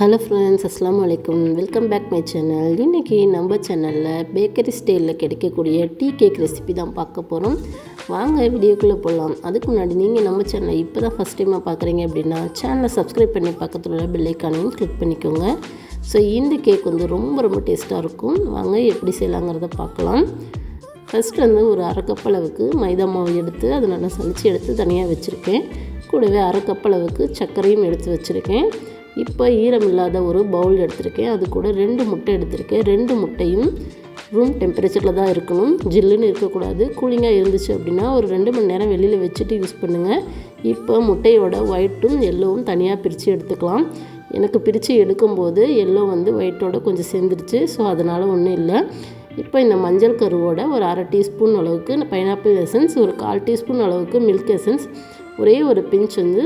Hello friends அஸ்லாம் வலைக்கம் welcome back my channel இன்றைக்கி நம்ம சேனலில் பேக்கரி ஸ்டைலில் கிடைக்கக்கூடிய டீ கேக் ரெசிபி தான் பார்க்க போகிறோம் வாங்க வீடியோக்குள்ளே போகலாம் அதுக்கு முன்னாடி நீங்கள் நம்ம சேனலை இப்போ தான் ஃபஸ்ட் டைமாக பார்க்குறீங்க அப்படின்னா சேனலை சப்ஸ்கிரைப் பண்ணி பக்கத்தில் உள்ள பெல்லைக்கானையும் கிளிக் பண்ணிக்கோங்க. ஸோ இந்த கேக் வந்து ரொம்ப ரொம்ப டேஸ்ட்டாக இருக்கும். வாங்க எப்படி செய்யலாங்கிறத பார்க்கலாம். ஃபஸ்ட்டு வந்து ஒரு அரை கப் அளவுக்கு மைதா மாவு எடுத்து அதை நல்லா சலித்து எடுத்து தனியாக வச்சுருக்கேன். கூடவே அரை கப் அளவுக்கு சர்க்கரையும் எடுத்து வச்சுருக்கேன். இப்போ ஈரம் இல்லாத ஒரு பவுல் எடுத்திருக்கேன். அது கூட ரெண்டு முட்டை எடுத்திருக்கேன். ரெண்டு முட்டையும் ரூம் டெம்பரேச்சரில் தான் இருக்கணும். ஜில்லுன்னு இருக்கக்கூடாது. கூலிங்காக இருந்துச்சு அப்படின்னா ஒரு ரெண்டு மணி நேரம் வெளியில் வச்சுட்டு யூஸ் பண்ணுங்கள் இப்போ முட்டையோட ஒயிட்டும் எல்லோவும் தனியாக பிரித்து எடுத்துக்கலாம். எனக்கு பிரித்து எடுக்கும்போது எல்லோ வந்து ஒயிட்டோட கொஞ்சம் சேர்ந்துருச்சு. ஸோ அதனால் ஒன்றும் இல்லை. இப்போ இந்த மஞ்சள் கருவோட ஒரு அரை டீஸ்பூன் அளவுக்கு பைனாப்பிள் எசன்ஸ் ஒரு கால் டீஸ்பூன் அளவுக்கு மில்க் எசன்ஸ் ஒரே ஒரு பிஞ்ச் வந்து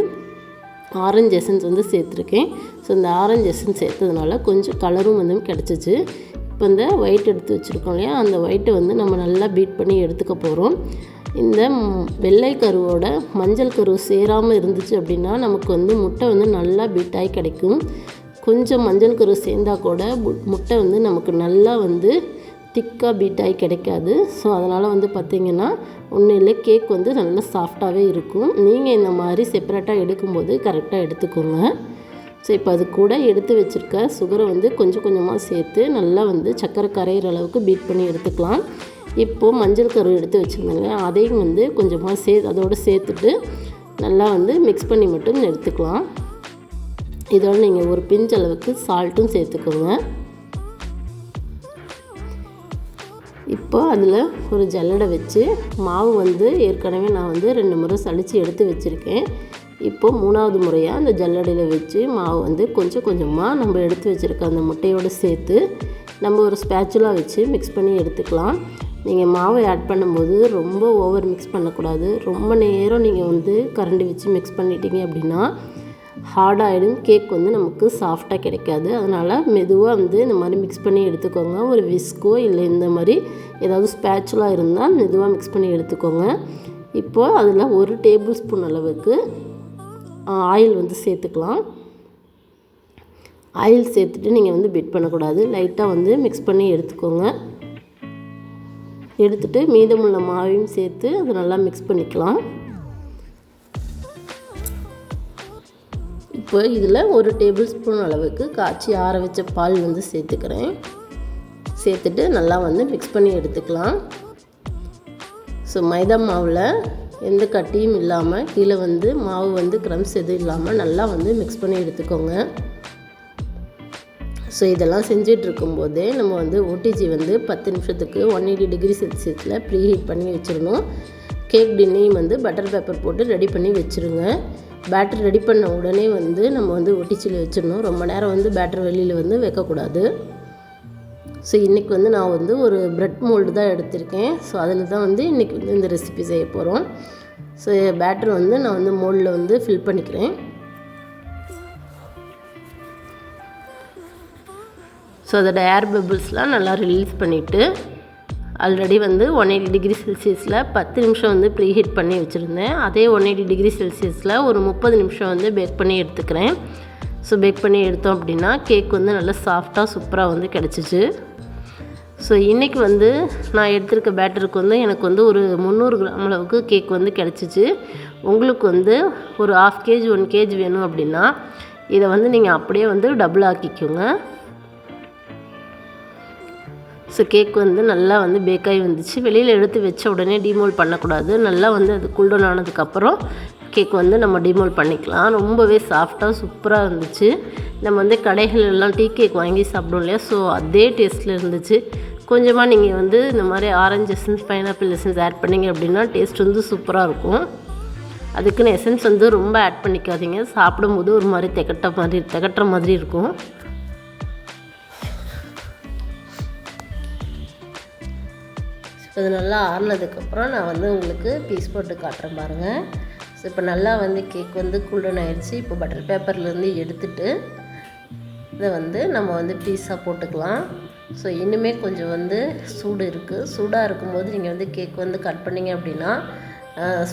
ஆரஞ்சு எசன்ஸ் வந்து சேர்த்துருக்கேன். ஸோ இந்த ஆரஞ்சு எசன்ஸ் சேர்த்ததுனால கொஞ்சம் கலரும் வந்து கிடச்சிச்சு. இப்போ இந்த ஒயிட் எடுத்து வச்சுருக்கோம் இல்லையா? அந்த ஒயிட்டை வந்து நம்ம நல்லா பீட் பண்ணி எடுத்துக்க போகிறோம் இந்த வெள்ளை கருவோட மஞ்சள் கரு சேராமல் இருந்துச்சு அப்படின்னா நமக்கு வந்து முட்டை வந்து நல்லா பீட்டாகி கிடைக்கும். கொஞ்சம் மஞ்சள் கரு சேர்ந்தா கூட முட்டை வந்து நமக்கு நல்லா வந்து திக்காக பீட்டாகி கிடைக்காது. ஸோ அதனால் வந்து பார்த்திங்கன்னா ஒன்றும் இல்லை கேக் வந்து நல்லா சாஃப்டாகவே இருக்கும். நீங்கள் இந்த மாதிரி செப்பரேட்டாக எடுக்கும்போது கரெக்டாக எடுத்துக்கோங்க. ஸோ இப்போ அது கூட எடுத்து வச்சுருக்க சுகரை வந்து கொஞ்சம் கொஞ்சமாக சேர்த்து நல்லா வந்து சக்கரை கரையிற அளவுக்கு பீட் பண்ணி எடுத்துக்கலாம். இப்போது மஞ்சள் கரு எடுத்து வச்சுருந்தாங்க. அதையும் வந்து கொஞ்சமாக சே அதோடு சேர்த்துட்டு நல்லா வந்து மிக்ஸ் பண்ணி மட்டும் எடுத்துக்கலாம். இதோட நீங்கள் ஒரு பிஞ்ச் அளவுக்கு சால்ட்டும் சேர்த்துக்கோங்க. இப்போ அதில் ஒரு ஜல்லடை வச்சு மாவு வந்து ஏற்கனவே நான் வந்து ரெண்டு முறை சளிச்சு எடுத்து வச்சுருக்கேன். இப்போ மூணாவது முறையாக அந்த ஜல்லடையில் வச்சு மாவு வந்து கொஞ்சம் கொஞ்சமாக நம்ம எடுத்து வச்சுருக்க அந்த முட்டையோடு சேர்த்து நம்ம ஒரு ஸ்பேச்சுலாக வச்சு மிக்ஸ் பண்ணி எடுத்துக்கலாம். நீங்கள் மாவை ஆட் பண்ணும்போது ரொம்ப ஓவர் மிக்ஸ் பண்ணக்கூடாது. ரொம்ப நேரம் நீங்கள் வந்து கரண்டி வச்சு மிக்ஸ் பண்ணிட்டீங்க அப்படின்னா ஹார்டாகிடும் கேக் வந்து நமக்கு சாஃப்டாக கிடைக்காது. அதனால் மெதுவாக வந்து இந்த மாதிரி மிக்ஸ் பண்ணி எடுத்துக்கோங்க. ஒரு விஸ்கோ இல்லை இந்த மாதிரி ஏதாவது ஸ்பேச்சுலாக இருந்தால் மெதுவாக மிக்ஸ் பண்ணி எடுத்துக்கோங்க. இப்போது அதில் ஒரு டேபிள் ஸ்பூன் அளவுக்கு ஆயில் வந்து சேர்த்துக்கலாம். ஆயில் சேர்த்துட்டு நீங்கள் வந்து பிட் பண்ணக்கூடாது. லைட்டாக வந்து மிக்ஸ் பண்ணி எடுத்துக்கோங்க. எடுத்துகிட்டு மீதமுள்ள மாவையும் சேர்த்து அதை நல்லா மிக்ஸ் பண்ணிக்கலாம். இப்போ இதில் ஒரு டேபிள் ஸ்பூன் அளவுக்கு காய்ச்சி ஆற வச்ச பால் வந்து சேர்த்துக்கிறேன். சேர்த்துட்டு நல்லா வந்து மிக்ஸ் பண்ணி எடுத்துக்கலாம். ஸோ மைதா மாவில் எந்த கட்டியும் இல்லாமல் கீழே வந்து மாவு வந்து க்ரம்ஸ் எதுவும் இல்லாமல் நல்லா வந்து மிக்ஸ் பண்ணி எடுத்துக்கோங்க. ஸோ இதெல்லாம் செஞ்சுட்டு இருக்கும்போதே நம்ம வந்து ஓடிஜி வந்து பத்து நிமிஷத்துக்கு ஒன் எயிட்டி டிகிரி செல்சியஸில் ப்ரீ ஹீட் பண்ணி வச்சிடணும். கேக் டின்னையும் வந்து பட்டர் பேப்பர் போட்டு ரெடி பண்ணி வச்சுருங்க. பேட்டர் ரெடி பண்ண உடனே வந்து நம்ம வந்து ஒட்டிச்சில் வச்சிடணும். ரொம்ப நேரம் வந்து பேட்டர் வெளியில் வந்து வைக்கக்கூடாது. ஸோ இன்றைக்கி வந்து நான் வந்து ஒரு ப்ரெட் மோல்டு தான் எடுத்திருக்கேன். ஸோ அதில் தான் வந்து இன்றைக்கி வந்து இந்த ரெசிபி செய்ய போகிறோம் ஸோ பேட்டர் வந்து நான் வந்து மோல்டில் வந்து ஃபில் பண்ணிக்கிறேன். ஸோ அதோட ஏர் பபிள்ஸ்லாம் நல்லா ரிலீஸ் பண்ணிவிட்டு ஆல்ரெடி வந்து ஒன் எயிட்டி டிகிரி செல்சியஸில் பத்து நிமிஷம் வந்து ப்ரீ ஹீட் பண்ணி வச்சுருந்தேன். அதே ஒன் எயிட்டி டிகிரி செல்சியஸில் ஒரு முப்பது நிமிஷம் வந்து பேக் பண்ணி எடுத்துக்கிறேன். ஸோ பேக் பண்ணி எடுத்தோம் அப்படின்னா கேக் வந்து நல்லா சாஃப்டாக சூப்பராக வந்து கிடச்சிச்சு. ஸோ இன்றைக்கி வந்து நான் எடுத்திருக்க பேட்டருக்கு வந்து எனக்கு வந்து ஒரு முந்நூறு கிராம் அளவுக்கு கேக் வந்து கிடச்சிச்சு. உங்களுக்கு வந்து ஒரு ஆஃப் கேஜி ஒன் கேஜி வேணும் அப்படின்னா இதை வந்து நீங்கள் அப்படியே வந்து டபுள் ஆக்கிக்கோங்க. ஸோ கேக் வந்து நல்லா வந்து பேக்காகி வந்துச்சு. வெளியில் எடுத்து வச்ச உடனே டிமோல் பண்ணக்கூடாது. நல்லா வந்து அது கூல்டவுன் ஆனதுக்கப்புறம் கேக் வந்து நம்ம டிமோல் பண்ணிக்கலாம். ரொம்பவே சாஃப்டாக சூப்பராக இருந்துச்சு. நம்ம வந்து கடைகளெல்லாம் டீ கேக் வாங்கி சாப்பிடும் இல்லையா? ஸோ அதே டேஸ்ட்டில் இருந்துச்சு. கொஞ்சமாக நீங்கள் வந்து இந்த மாதிரி orange essence pineapple essence add பண்ணிங்க அப்படின்னா டேஸ்ட் வந்து சூப்பராக இருக்கும். அதுக்குன்னு எசன்ஸ் வந்து ரொம்ப ஆட் பண்ணிக்காதீங்க. சாப்பிடும்போது ஒரு மாதிரி திகட்ட மாதிரி திகட்டுற மாதிரி இருக்கும். இது நல்லா ஆறினதுக்கப்புறம் நான் வந்து உங்களுக்கு பீஸ் போட்டு காட்டுறேன் பாருங்கள் ஸோ இப்போ நல்லா வந்து கேக் வந்து கூல்டன் ஆயிடுச்சு. இப்போ பட்டர் பேப்பர்லேருந்து எடுத்துட்டு இதை வந்து நம்ம வந்து பீஸாக போட்டுக்கலாம். ஸோ இன்னுமே கொஞ்சம் வந்து சூடு இருக்குது சூடாக இருக்கும்போது நீங்கள் வந்து கேக் வந்து கட் பண்ணிங்க அப்படின்னா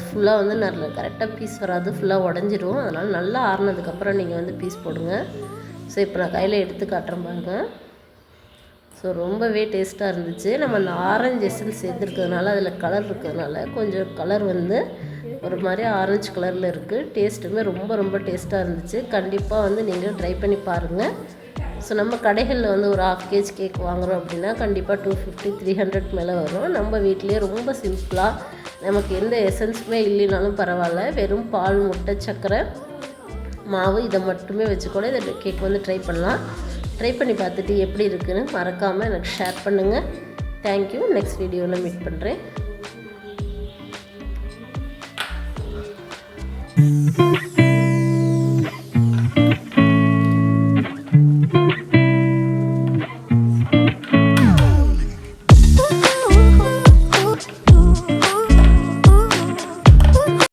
ஃபுல்லாக வந்து நல்ல கரெக்டாக பீஸ் வராது. ஃபுல்லாக உடஞ்சிரும். அதனால் நல்லா ஆறுனதுக்கப்புறம் நீங்கள் வந்து பீஸ் போடுங்க. ஸோ இப்போ நான் கையில் எடுத்து காட்டுறேன் பாருங்கள் ஸோ ரொம்பவே டேஸ்ட்டாக இருந்துச்சு. நம்ம அந்த ஆரஞ்சு எசன்ஸ் சேர்த்துருக்கிறதுனால அதில் கலர் இருக்கிறதுனால கொஞ்சம் கலர் வந்து ஒரு மாதிரி ஆரஞ்சு கலரில் இருக்குது டேஸ்ட்டுமே ரொம்ப ரொம்ப டேஸ்ட்டாக இருந்துச்சு. கண்டிப்பாக வந்து நீங்கள் ட்ரை பண்ணி பாருங்கள் ஸோ நம்ம கடைகளில் வந்து ஒரு ஹாஃப் கேஜ் கேக் வாங்குகிறோம் அப்படின்னா கண்டிப்பாக டூ ஃபிஃப்டி த்ரீ ஹண்ட்ரட் மேலே வரும். நம்ம வீட்லேயே ரொம்ப சிம்பிளாக நமக்கு எந்த எசன்ஸுமே இல்லைனாலும் பரவாயில்ல. வெறும் பால் முட்டை சர்க்கரை மாவு இதை மட்டுமே வச்சு கூட இதை கேக் வந்து ட்ரை பண்ணலாம். ட்ரை பண்ணி பார்த்துட்டு எப்படி இருக்குன்னு மறக்காமல் எனக்கு ஷேர் பண்ணுங்கள் தேங்க்யூ நெக்ஸ்ட் வீடியோவில் மீட் பண்ணுறேன்